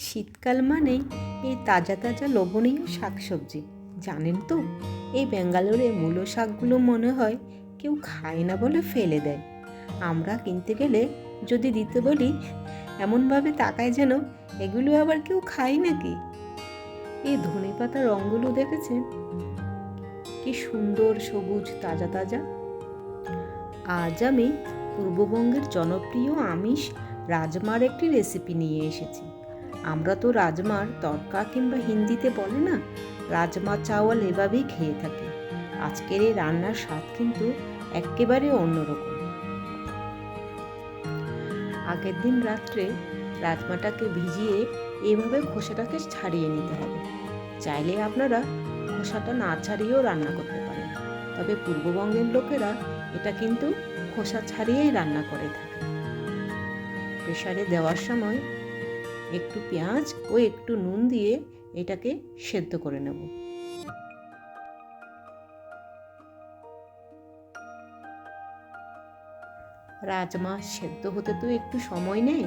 শীতকাল মানেই এই তাজা তাজা লোভনীয় শাকসবজি। জানেন তো, এই ব্যাঙ্গালোরে মূলো শাকগুলো মনে হয় কেউ খায় না বলে ফেলে দেয়। আমরা কিনতে গেলে যদি দিতে বলি, এমনভাবে তাকায় যেন এগুলো আবার কেউ খায় নাকি? এই ধনে পাতা রঙগুলো দেখেছেন? কি সুন্দর সবুজ তাজা তাজা। আজ আমি পূর্ববঙ্গের জনপ্রিয় আমিষ রাজমার একটি রেসিপি নিয়ে এসেছি। আমরা তো রাজমার তরকা কিংবা হিন্দিতে বলে না, রাজমা চাওয়াল এভাবেই খেয়ে থাকি। আজকের এই রান্নার স্বাদ কিন্তু একেবারে অন্যরকম। আগের দিন রাত্রে রাজমাটাকে ভিজিয়ে এভাবে খোসাটাকে ছাড়িয়ে নিতে হবে। চাইলে আপনারা খোসাটা না ছাড়িয়েও রান্না করতে পারেন। তবে পূর্ববঙ্গের লোকেরা এটা কিন্তু খোসা ছাড়িয়েই রান্না করে থাকে। প্রেশারে দেওয়ার সময় একটু পেঁয়াজ ও একটু নুন দিয়ে এটাকে সেদ্ধ করে নেব। রাজমা সেদ্ধ হতে তো একটু সময় নেই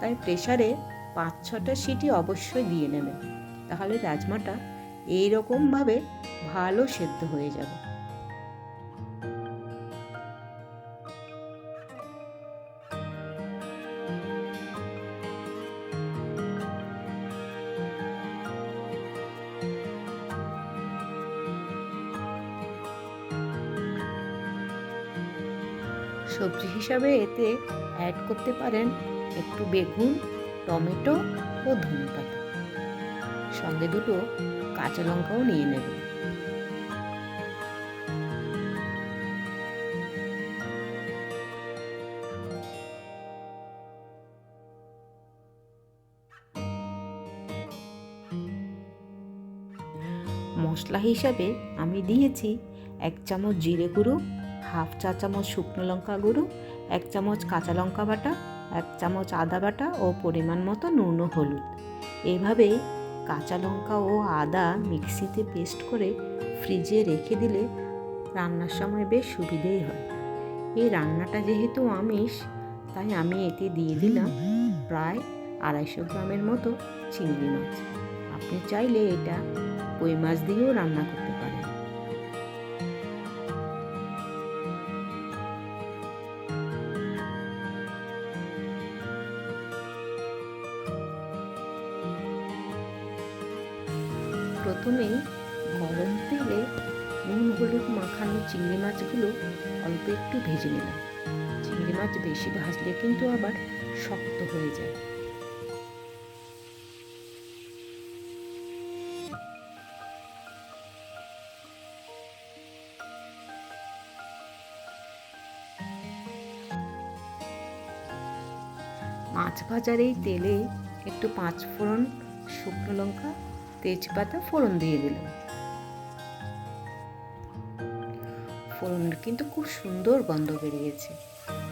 তাই প্রেশারে পাঁচ ছটা সিটি অবশ্যই দিয়ে নেবেন তাহলে রাজমাটা এইরকমভাবে ভালো সেদ্ধ হয়ে যাবে। সবজি হিসাবে এতে অ্যাড করতে পারেন একটু বেগুন, টমেটো ও ধনে পাতা সঙ্গে দুটো কাঁচা লঙ্কাও নিয়ে নেবেন। মশলা হিসাবে আমি দিয়েছি এক চামচ জিরে গুঁড়ো হাফ চা চামচ শুকনো লঙ্কা গুঁড়ো, এক চামচ কাঁচা লঙ্কা বাটা, এক চামচ আদা বাটা ও পরিমাণ মতো নুন হলুদ। এইভাবে কাঁচা লঙ্কা ও আদা মিক্সিতে পেস্ট করে ফ্রিজে রেখে দিলে রান্নার সময় বেশ সুবিধেই হয়। এই রান্নাটা যেহেতু আমিষ, তাই আমি এতে দিয়ে দিলাম প্রায় আড়াইশো গ্রামের মতো চিংড়ি মাছ। আপনি চাইলে এটা কই মাছ দিয়েও রান্না করতে পারেন। প্রথমেই গরম তেলে নুন, হলুদ মাখানো চিংড়ি মাছগুলো অল্প একটু ভেজে নিলাম। চিংড়ি মাছ বেশি ভাজলে কিন্তু আবার শক্ত হয়ে যায়। মাছ ভাজার এই তেলে একটু পাঁচ ফোড়ন শুকনো লঙ্কা তেজপাতা ফোড়ন দিয়ে দিলাম। ফোড়নের কিন্তু খুব সুন্দর গন্ধ বেরিয়েছে।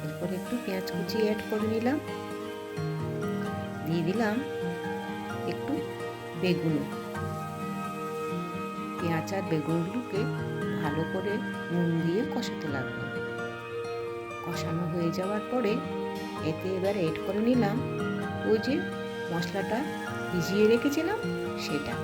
এরপর একটু পেঁয়াজ কুচি অ্যাড করে নিলাম। দিয়ে দিলাম একটু বেগুন পেঁয়াজ আর বেগুনগুলোকে ভালো করে নুন দিয়ে কষাতে লাগল। কষানো হয়ে যাওয়ার পরে এতে এবার এড করে নিলাম ওই যে মশলাটা ভিজিয়ে রেখেছিলাম, সেটা।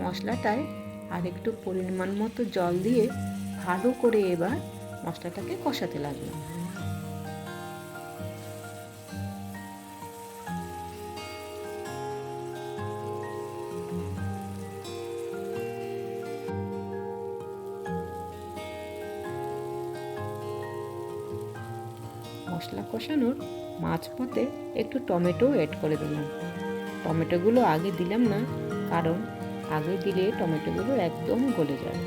মশলাটায় আর একটু পরিমাণ মতো জল দিয়ে ভালো করে এবার মশলাটাকে কষাতে লাগলাম। মশলা কষানোর মাঝপথে একটু টমেটো অ্যাড করে দিলাম। টমেটোগুলো আগে দিলাম না, কারণ আগে দিলে টমেটোগুলো একদম গলে যায়।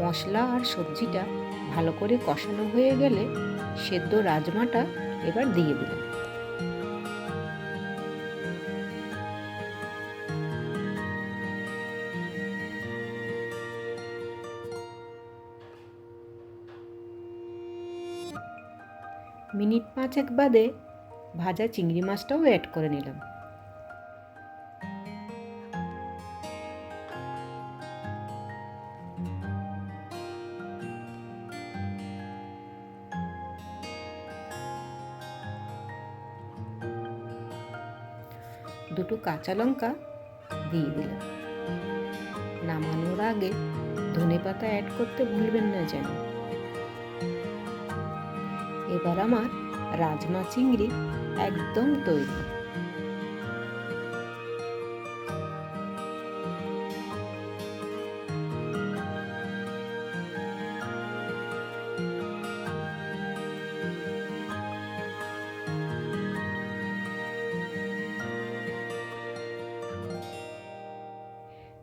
মশলা আর সবজিটা ভালো করে কষানো হয়ে গেলে সেদ্ধ রাজমাটা এবার দিয়ে দিলাম। মিনিট পাঁচেক বাদে ভাজা চিংড়ি মাছটাও অ্যাড করে নিলাম। দুটো কাঁচা লঙ্কা দিয়ে দিলাম। নামানোর আগে ধনে পাতা অ্যাড করতে ভুলবেন না যেন। এবার আমার রাজমা চিংড়ি একদম তৈরি।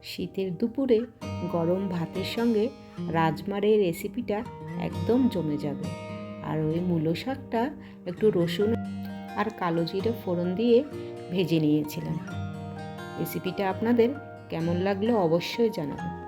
শীতের দুপুরে গরম ভাতের সঙ্গে রাজমার এই রেসিপিটা একদম জমে যাবে। আর ওই মূলো শাকটা একটু রসুন আর কালো জিরে ফোড়ন দিয়ে ভেজে নিয়েছিলাম। রেসিপিটা আপনাদের কেমন লাগল অবশ্যই জানাবেন।